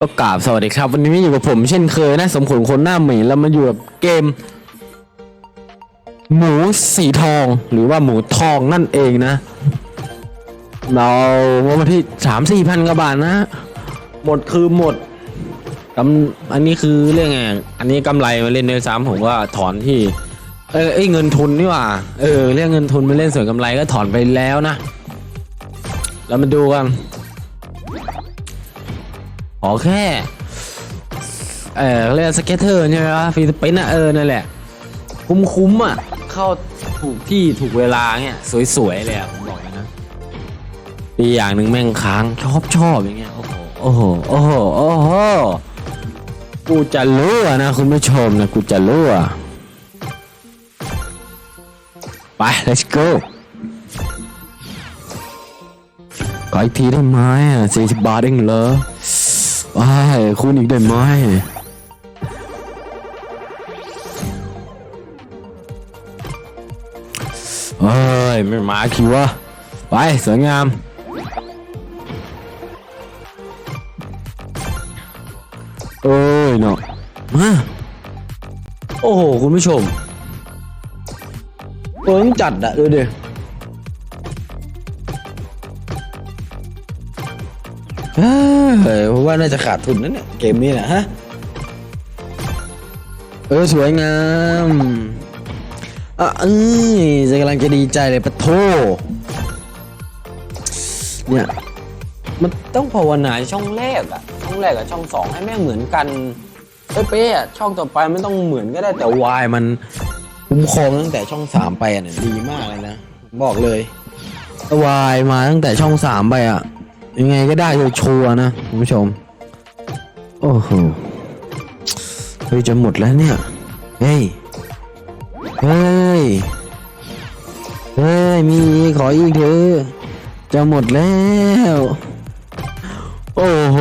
ก็กราบสวัสดีครับ วันนี้ม่อยู่กับผมเช่นเคยนะ สมขุนคนหน้าหมีแล้วมาอยู่กับเกม หมูสีทองหรือว่าหมูทองนั่นเองนะ เราวันที่สามสี่พันกว่าบาทนะ หมดคือหมด กำอันนี้คือเรื่องไงอันนี้กำไรมาเล่นในซ้ำผมว่าถอนที่ เออเอ้ยเงินทุนนี่ว่าเออเรื่องเงินทุนมาเล่นส่วนกำไรก็ถอนไปแล้วนะเรามาดูกันอ๋อแค่เออเรียกสเก็ตเตอร์ใช่ไหมวะฟีสปินอะเออนั่นแหละ คุ้มๆอะเข้าถูกที่ถูกเวลาเนี่ยสวยๆเลยอะผมบอกเลยนะปีอย่างหนึ่งแม่งค้างชอบชอบอย่างเงี้ยโอ้โหโอ้โหโอ้โหโอ้โห กูจะรู้นะคุณผู้ชมนะกูจะรู้ไป let's go ขออีกทีได้ไหมอะสี่สิบบาทเองเหรอว้ายคุณอีกได้ไหมเฮ้ย ไม่มาคิววะไป สวยงาม เอ้ยเนาะมาโอ้โห คุณผู้ชมเอิงจัดอะดูดิเฮ้ยผมว่าน่าจะขาดทุนนะเนี่ยเกมนี้นะฮะ เออ สวยงามอะเอ้ยจะกำลังจะดีใจเลยปะโทเนี่ย มันต้องภาวนาช่องแรกอะช่องแรกกับช่องสองให้แม่งเหมือนกันเป๊ะๆอะช่องต่อไปไม่ต้องเหมือนก็ได้แต่วายมันคุ้มครองตั้งแต่ช่องสามไปอะเนี่ยดีมากเลยนะบอกเลยวายมาตั้งแต่ช่องสามไปอะยังไงก็ได้ชัวร์ๆนะคุณผู้ชม โอ้โหเฮ้ยจะหมดแล้วเนี่ยเฮ้ยเฮ้ยเฮ้ยมีขออีกเถอะจะหมดแล้ว โอ้โห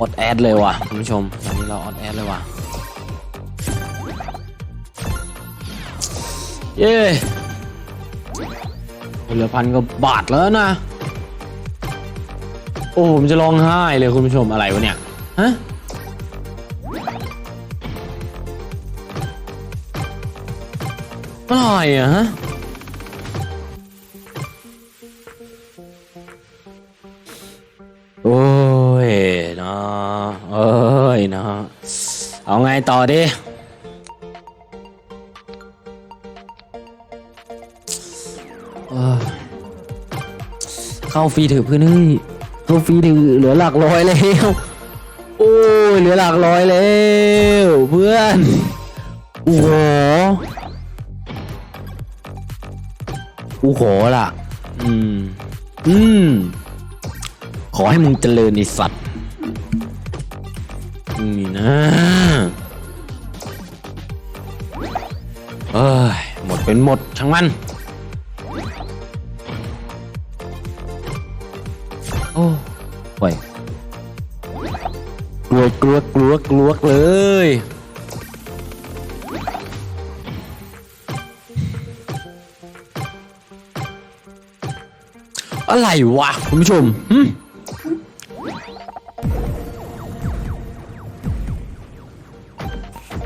อดแอดเลยว่ะคุณผู้ชมตอนนี้เราอดแอดเลยว่ะเย้เหลือพันกว่าบาทแล้วนะ โอ้ผมจะร้องไห้เลยคุณผู้ชมอะไรวะเนี่ยฮะอะไรอะฮะ ต่อดิเข้าฟรีถือเพื่อนเฮ้ยเข้าฟรีถือเหลือหลักร้อยแล้วโอ้ยเหลือหลักร้อยแล้วเพื่อนโอ้โหโอ้โหล่ะ อืม อืม ขอให้มึงเจริญไอสัตว์นี่นะ เอ้ยหมดเป็นหมดช่างมัน โอ้ปล่อยกลัวกลัวกลัวกลัวเลย อะไรวะ คุณผู้ชมหึ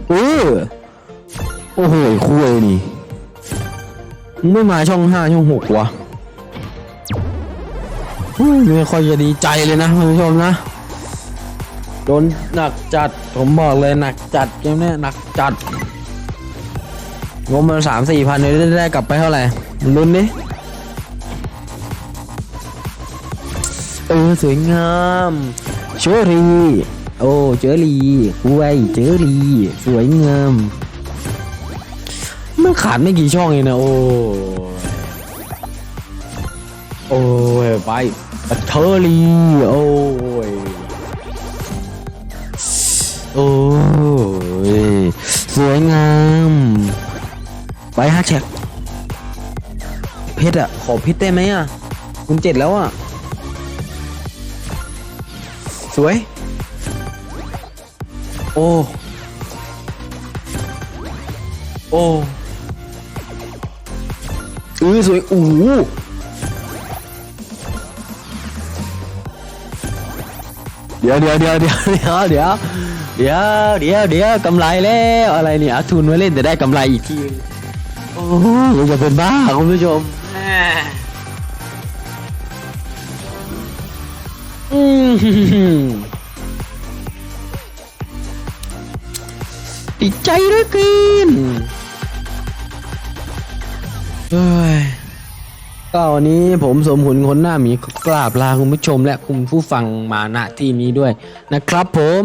เออ อ้โหคุยนี่มึงไม่มาช่องห้าช่องหกวะไม่ค่อยจะดีใจเลยนะคุณผู้ชมนะ โดนหนักจัด ผมบอกเลยหนักจัดเกมนี้หนักจัด งบมันสามสี่พันเลยได้กลับไปเท่าไหร่มันลุ้นดิเออสวยงามเชอรีโอ้เจอรีกล้วยเจอรีสวยงาม มันขาดไม่กี่ช่องเองนะโอ้โอ้ยไปเทอรีโอ้ยโอ้ยสวยงามไปฮักแชกเพชรอะขอเพชรได้ไหมอะคุณเจ็ดแล้วอะสวย โอ้ โอ้ เออสวยโอ้เดี๋ยวเดี๋ยวเดี๋ยวเดี๋ยวเดี๋ยวเดี๋ยวเดี๋ยวเดี๋ยวเดี๋ยวกำไรแล้วอะไรเนี่ยทุนมาเล่นแต่ได้กำไรอีกทีโอ้โหจะเป็นบ้าคุณผู้ชมอืมดีใจเหลือเกินเฮ้ย ก็วันนี้ผมสมหุนคนหน้าหมีขอกราบลาคุณผู้ชมและคุณผู้ฟังมาณที่นี้ด้วยนะครับผม